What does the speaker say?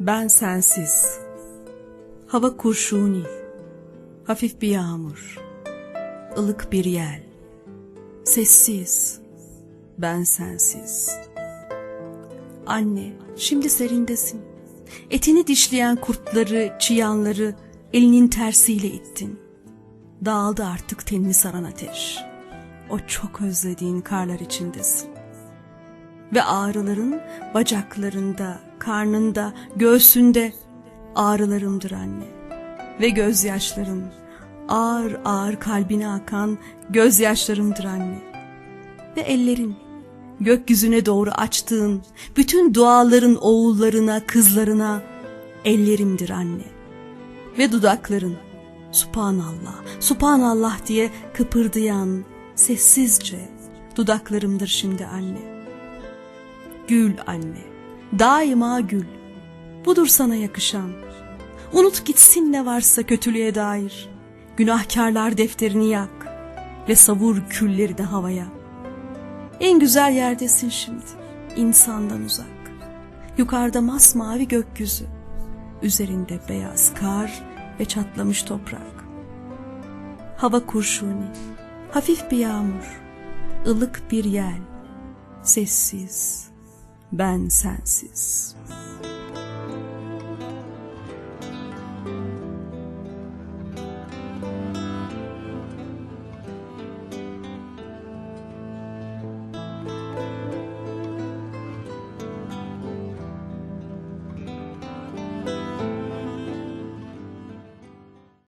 Ben sensiz. Hava kurşuni. Hafif bir yağmur. ılık bir yel. Sessiz. Ben sensiz. Anne, şimdi serindesin. Etini dişleyen kurtları, çıyanları elinin tersiyle ittin. Dağıldı artık tenini saran ateş. O çok özlediğin karlar içindesin. Ve ağrıların bacaklarında, karnında, göğsünde ağrılarımdır anne. Ve gözyaşlarım, ağır ağır kalbine akan gözyaşlarımdır anne. Ve ellerin, gökyüzüne doğru açtığın bütün duaların oğullarına, kızlarına ellerimdir anne. Ve dudakların, Subhanallah, Subhanallah diye kıpırdayan sessizce dudaklarımdır şimdi anne. Gül anne, daima gül. Budur sana yakışan. Unut gitsin ne varsa kötülüğe dair. Günahkarlar defterini yak ve savur külleri de havaya. En güzel yerdesin şimdi, insandan uzak. Yukarıda masmavi gökyüzü, üzerinde beyaz kar ve çatlamış toprak. Hava kurşuni, hafif bir yağmur, ılık bir yel, sessiz, ben sensiz.''